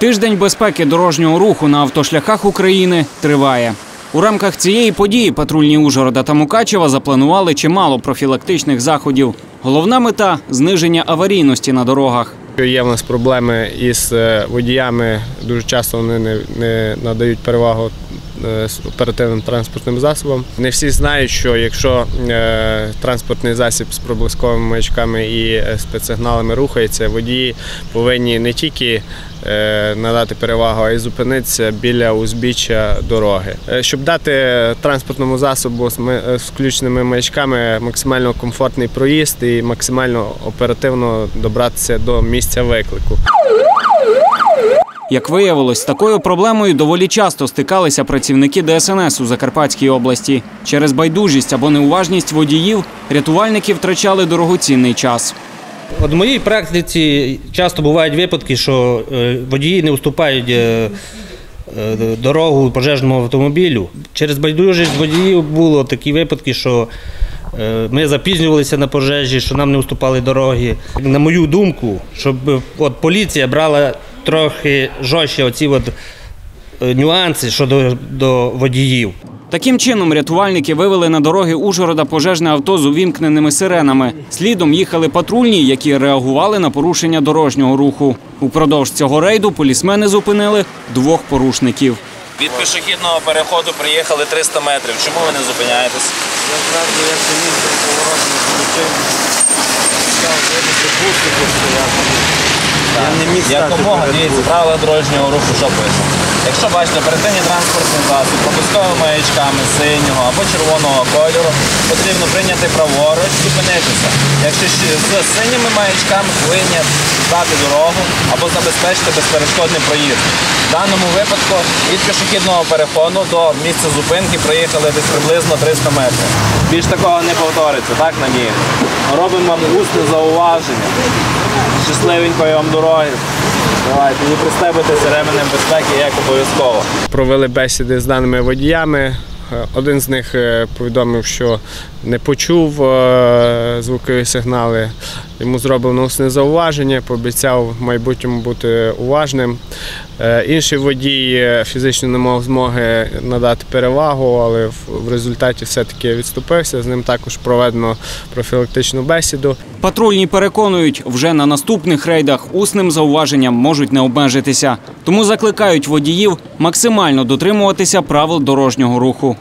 Тиждень безпеки дорожнього руху на автошляхах України триває. У рамках цієї події патрульні Ужгорода та Мукачева запланували чимало профілактичних заходів. Головна мета зниження аварійності на дорогах. Є в нас проблеми із е, водіями. Дуже часто вони не, не надають перевагу оперативним транспортним засобам. Не всі знають, що якщо е, транспортний засіб з проблисковими маячками і е, спецсигналами рухається, водії повинні не тільки е, надати перевагу, а й зупинитися біля узбіччя дороги. Е, Щоб дати транспортному засобу е, з включеними маячками максимально комфортний проїзд і максимально оперативно добратися до місця виклику. Як виявилось, з такою проблемою доволі часто стикалися працівники ДСНС у Закарпатській області. Через байдужість або неуважність водіїв рятувальники втрачали дорогоцінний час. В моїй практиці часто бувають випадки, що е, водії не уступають е, е, дорогу пожежному автомобілю. Через байдужість водіїв було такі випадки, що ми запізнювалися на пожежі, що нам не уступали дороги. На мою думку, щоб от поліція брала трохи жорстче оці от, е, нюанси щодо до водіїв. Таким чином рятувальники вивели на дороги Ужгорода пожежне авто з увімкненими сиренами. Слідом їхали патрульні, які реагували на порушення дорожнього руху. Упродовж цього рейду полісмени зупинили двох порушників. Від пішохідного переходу приїхали 300 метрів. Чому ви не зупиняєтесь? Я зразу як замітив поворот не включив. Я не міг стати Якомога дивіться, правила дорожнього руху, що пише. Якщо бачите перетині транспортний засіб, пропусковими маячками синього або червоного кольору, потрібно прийняти праворуч, і зупинитися. Якщо з синіми маячками повинні дати дорогу або забезпечити безперешкодний проїзд. В даному випадку від пішохідного переходу до місця зупинки проїхали десь приблизно 300 метрів. Більш такого не повториться, так надію? Робимо вам усне зауваження. Щасливенької вам дороги. Давайте, і пристебитися ременем безпеки як обов'язково. Провели бесіди з даними водіями. Е, Один з них е, повідомив, що не почув е, звукові сигнали. Йому зроблено усне зауваження, пообіцяв в майбутньому бути уважним. Е, Інший водій е, фізично не мав змоги надати перевагу, але в- результаті все-таки відступився. З ним також проведено профілактичну бесіду. Патрульні переконують, вже на наступних рейдах усним зауваженням можуть не обмежитися. Тому закликають водіїв максимально дотримуватися правил дорожнього руху.